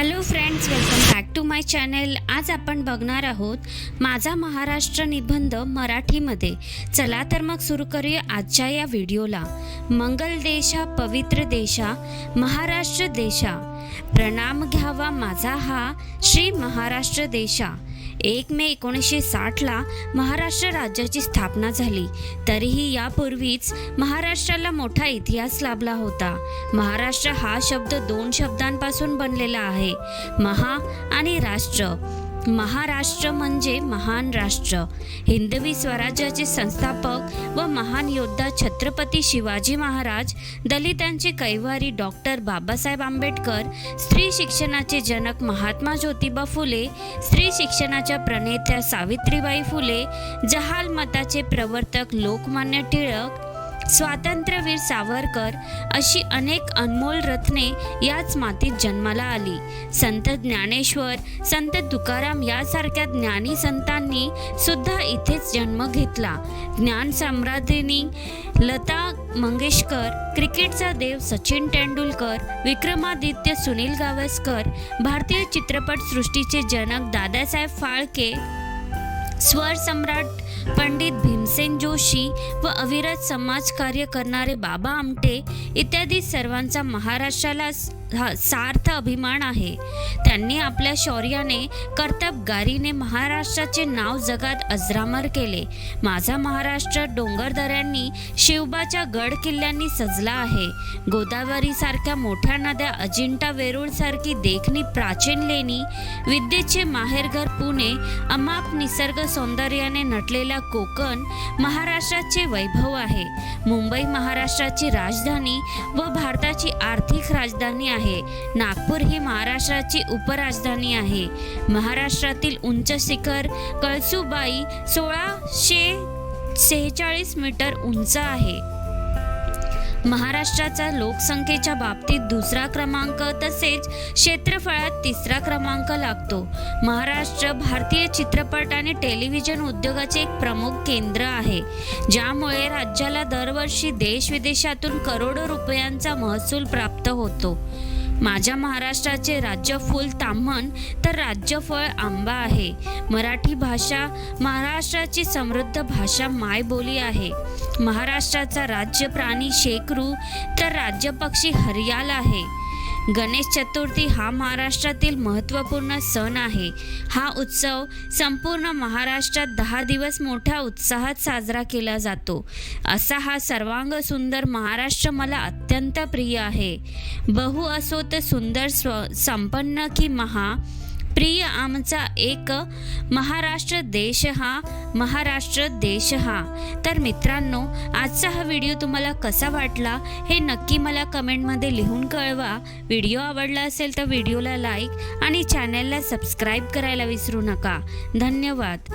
Hello friends welcome back to my channel आज आपण बघणार आहोत माझा महाराष्ट्र निबंध मराठीमध्ये. चला तर मग सुरू करूया आजच्या या व्हिडिओला. मंगल देशा पवित्र देशा महाराष्ट्र देशा. प्रणाम घ्यावा माझा हा श्री महाराष्ट्र देशा. एक मे एकोणीसशे साठला महाराष्ट्र राज्याची स्थापना झाली. तरीही यापूर्वीच महाराष्ट्राला मोठा इतिहास लाभला होता. महाराष्ट्र हा शब्द दोन शब्दांपासून बनलेला आहे. महा आणि राष्ट्र. महाराष्ट्र म्हणजे महान राष्ट्र. हिंदवी स्वराज्याचे संस्थापक व महान योद्धा छत्रपती शिवाजी महाराज दलितांचे कैवारी डॉक्टर बाबासाहेब आंबेडकर स्त्री शिक्षणाचे जनक महात्मा ज्योतिबा फुले स्त्री शिक्षणाच्या प्रणेत्या सावित्रीबाई फुले जहाल मताचे प्रवर्तक लोकमान्य टिळक स्वातंत्र्यवीर सावरकर अशी अनेक अनमोल रत्ने याच मातीत जन्माला आली. संत ज्ञानेश्वर संत तुकाराम यासारख्या ज्ञानी संतांनी सुद्धा इथेच जन्म घेतला. ज्ञान सम्राज्ञी लता मंगेशकर क्रिकेटचा देव सचिन तेंडुलकर विक्रमादित्य सुनील गावस्कर भारतीय चित्रपटसृष्टीचे जनक दादासाहेब फाळके स्वर सम्राट पंडित भीमसेन जोशी व अविरत समाजकार्य करणारे बाबा आमटे इत्यादी सर्वांचा महाराष्ट्राला हा सार्थ अभिमान आहे. त्यांनी आपल्या शौर्याने कर्तबगारीने महाराष्ट्राचे नाव जगात अजरामर केले. माझा महाराष्ट्र डोंगरदऱ्यांनी शिवबाच्या गड किल्ल्यांनी सजला आहे. गोदावरी सारख्या मोठ्या नद्या अजिंठा वेरूळ सारखी देखणी प्राचीन लेणी विद्येचे माहेरघर पुणे अमाप निसर्ग सौंदर्याने नटलेला कोकण महाराष्ट्राचे वैभव आहे. मुंबई महाराष्ट्राची राजधानी व भारताची आर्थिक राजधानी आहे. नागपूर ही महाराष्ट्राची उपराजधानी आहे. महाराष्ट्रातील उंच शिखर कळसुबाई सोळाशे सेहेचाळीस मीटर उंच आहे. महाराष्ट्राचा लोकसंख्येच्या बाबतीत दुसरा क्रमांक तसेच क्षेत्रफळात तिसरा क्रमांक लागतो. महाराष्ट्र भारतीय चित्रपट आणि टेलिव्हिजन उद्योगाचे एक प्रमुख केंद्र आहे ज्यामुळे राज्याला दरवर्षी देश विदेशातून करोडो रुपयांचा महसूल प्राप्त होतो. माझ्या महाराष्ट्राचे राज्य फुल ताम्हण तर राज्यफळ आंबा आहे. मराठी भाषा महाराष्ट्राची समृद्ध भाषा मायबोली आहे. महाराष्ट्राचा राज्य प्राणी शेकरू तर राज्य पक्षी हरियाल आहे. गणेश चतुर्थी हा महाराष्ट्रातील महत्त्वपूर्ण सण आहे. हा उत्सव संपूर्ण महाराष्ट्रात दहा दिवस मोठ्या उत्साहात साजरा केला जातो. असा हा सर्वांग सुंदर महाराष्ट्र मला अत्यंत प्रिय आहे. बहु असो तर सुंदर स्व संपन्न की महा प्रिय आमचा एक महाराष्ट्र देश हा महाराष्ट्र देश हा. तर मित्रांनो आजचा हा व्हिडिओ तुम्हाला कसा वाटला हे नक्की मला कमेंटमध्ये लिहून कळवा. व्हिडिओ आवडला असेल तर व्हिडिओला लाईक आणि चॅनलला सबस्क्राईब करायला विसरू नका. धन्यवाद.